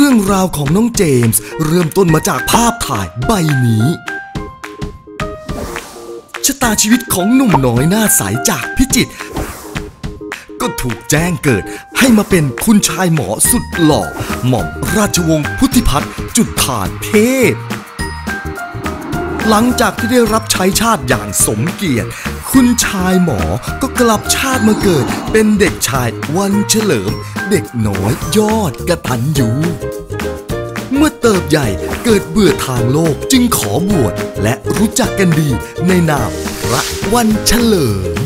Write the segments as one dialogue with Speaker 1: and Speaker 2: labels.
Speaker 1: รื่องราวของน้องเจมส์ เริ่มต้นมาจากภาพถ่ายใบนี้ ชะตาชีวิตของหนุ่มน้อยหน้าใสจากพิจิตรก็ถูกแจ้งเกิดให้มาเป็นคุณชายหมอสุดหล่อ หม่อมราชวงศ์พุทธิพัฒน์จุดฐานเทพ หลังจากที่ได้รับใช้ชาติอย่างสมเกียรติ คุณชายหมอก็กลับชาติมาเกิด เป็นเด็กชายวันเฉลิม เด็กน้อยยอดกระตันอยู่ เติบใหญ่เกิดเบื่อทางโลกจึงขอบวชและรู้จักกันดีในนามพระวันเฉลิม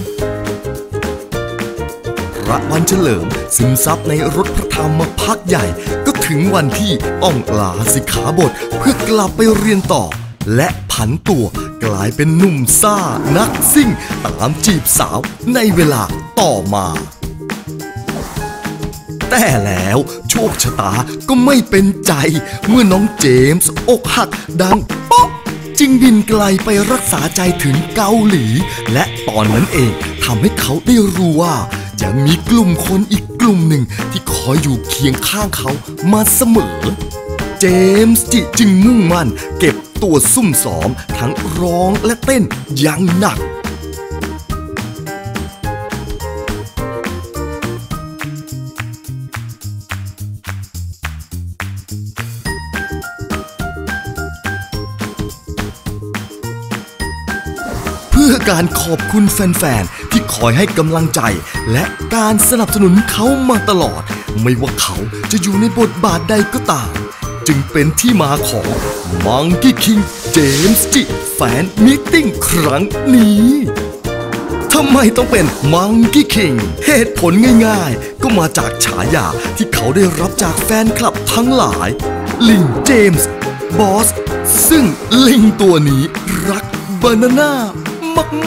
Speaker 1: พระวันเฉลิมซึมซับในรถพระธรรมมาพักใหญ่ ก็ถึงวันที่ต้องลาสิกขาบทเพื่อกลับไปเรียนต่อ และผันตัวกลายเป็นหนุ่มซ่านักซิ่ง ตามจีบสาวในเวลาต่อมา แต่แล้วโชคชะตาก็ไม่เป็นใจ เมื่อน้องเจมส์อกหักดังป๊อกจึงบินไกลไปรักษาใจถึงเกาหลี และตอนนั้นเองทำให้เขาได้รู้ว่ายังมีกลุ่มคนอีกกลุ่มหนึ่งที่คอยอยู่เคียงข้างเขามาเสมอ เจมส์จิจึงมุ่งมั่นเก็บตัวซุ่มซ้อมทั้งร้องและเต้นอย่างหนัก พื่อการขอบคุณแฟนๆ ที่คอยให้กำลังใจ และการสนับสนุนเขามาตลอด ไม่ว่าเขาจะอยู่ในบทบาทใดก็ตาม จึงเป็นที่มาของมังกี้คิงเจมส์จิแฟนมิทติ้งครั้งนี้ทำไมต้องเป็นมังกี้คิง เหตุผลง่ายๆ ก็มาจากฉายาที่เขาได้รับจากแฟนคลับทั้งหลาย ลิงเจมส์ บอส ซึ่งลิงตัวนี้รักบานาน่า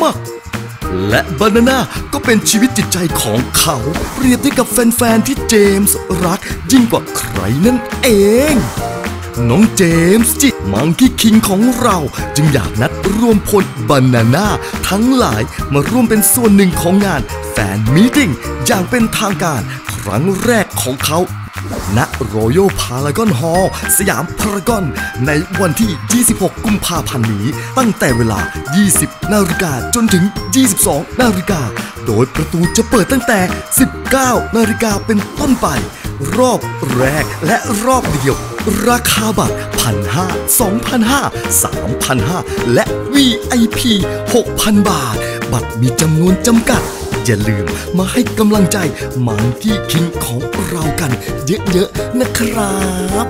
Speaker 1: มากๆ และบานาน่าก็เป็นชีวิตจิตใจของเขา เปรียบได้กับแฟนๆที่เจมส์รักยิ่งกว่าใครนั่นเอง น้องเจมส์จิมังกี้คิงของเราจึงอยากนัดรวมพลบานาน่าทั้งหลายมาร่วมเป็นส่วนหนึ่งของงานแฟนมีติ้งอย่างเป็นทางการครั้งแรกของเขา ณรอยัลพารากอนฮอล์สยามพารากอน ในวันที่ 26 กุมภาพันธ์นี้ ตั้งแต่เวลา 20 นาฬิกาจนถึง 22 นาฬิกา โดยประตูจะเปิดตั้งแต่ 19 นาฬิกาเป็นต้นไป รอบแรกและรอบเดียว ราคาบัตรพันห้าสองพันห้าสามพันห้าและ VIP 6,000 บาท บัตรมีจำนวนจำกัด อย่าลืมมาให้กำลังใจมังกี้คิงของเรากันเยอะๆนะครับ